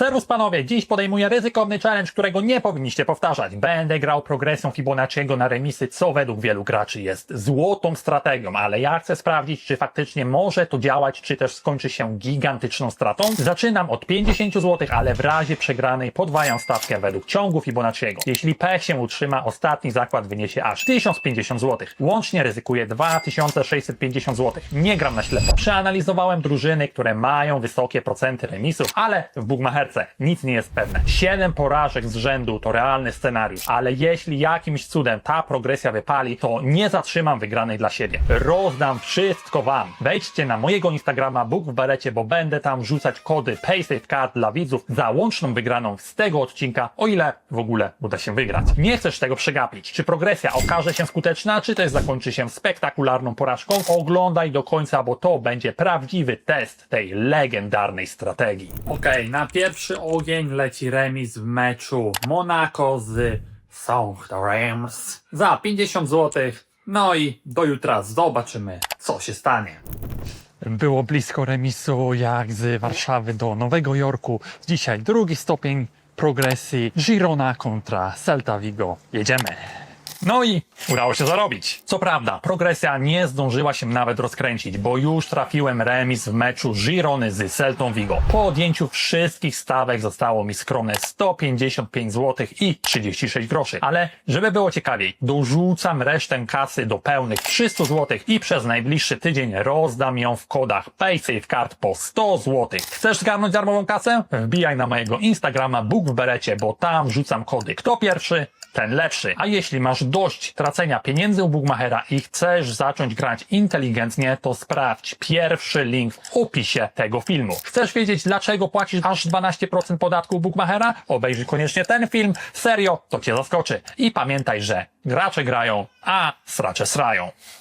Serwus panowie, dziś podejmuję ryzykowny challenge, którego nie powinniście powtarzać. Będę grał progresją Fibonacciego na remisy, co według wielu graczy jest złotą strategią, ale ja chcę sprawdzić, czy faktycznie może to działać, czy też skończy się gigantyczną stratą. Zaczynam od 50 zł, ale w razie przegranej podwajam stawkę według ciągu Fibonacciego. Jeśli pech się utrzyma, ostatni zakład wyniesie aż 1050 zł. Łącznie ryzykuję 2650 zł. Nie gram na ślepo. Przeanalizowałem drużyny, które mają wysokie procenty remisów, ale w Bugmacherce nic nie jest pewne. 7 porażek z rzędu to realny scenariusz, ale jeśli jakimś cudem ta progresja wypali, to nie zatrzymam wygranej dla siebie. Rozdam wszystko wam. Wejdźcie na mojego Instagrama Bóg w berecie, bo będę tam rzucać kody PaySafeCard dla widzów za łączną wygraną z tego odcinka, o ile w ogóle uda się wygrać. Nie chcesz tego przegapić. Czy progresja okaże się skuteczna, czy też zakończy się spektakularną porażką? Oglądaj do końca, bo to będzie prawdziwy test tej legendarnej strategii. Okej, na pierwszy ogień leci remis w meczu Monaco z Reims za 50 zł. No i do jutra zobaczymy, co się stanie. Było blisko remisu jak z Warszawy do Nowego Jorku. Dzisiaj drugi stopień progresji Girona kontra Celta Vigo. Jedziemy. No i udało się zarobić. Co prawda, progresja nie zdążyła się nawet rozkręcić, bo już trafiłem remis w meczu Girony z Celtą Vigo. Po odjęciu wszystkich stawek zostało mi skromne 155 zł i 36 groszy. Ale żeby było ciekawiej, dorzucam resztę kasy do pełnych 300 zł i przez najbliższy tydzień rozdam ją w kodach PaySafeCard po 100 zł. Chcesz zgarnąć darmową kasę? Wbijaj na mojego Instagrama Bóg w berecie, bo tam rzucam kody. Kto pierwszy? ten lepszy. A jeśli masz dość tracenia pieniędzy u Bookmachera i chcesz zacząć grać inteligentnie, to sprawdź pierwszy link w opisie tego filmu. Chcesz wiedzieć, dlaczego płacisz aż 12% podatku u Bookmachera? Obejrzyj koniecznie ten film. Serio, to cię zaskoczy. I pamiętaj, że gracze grają, a sracze srają.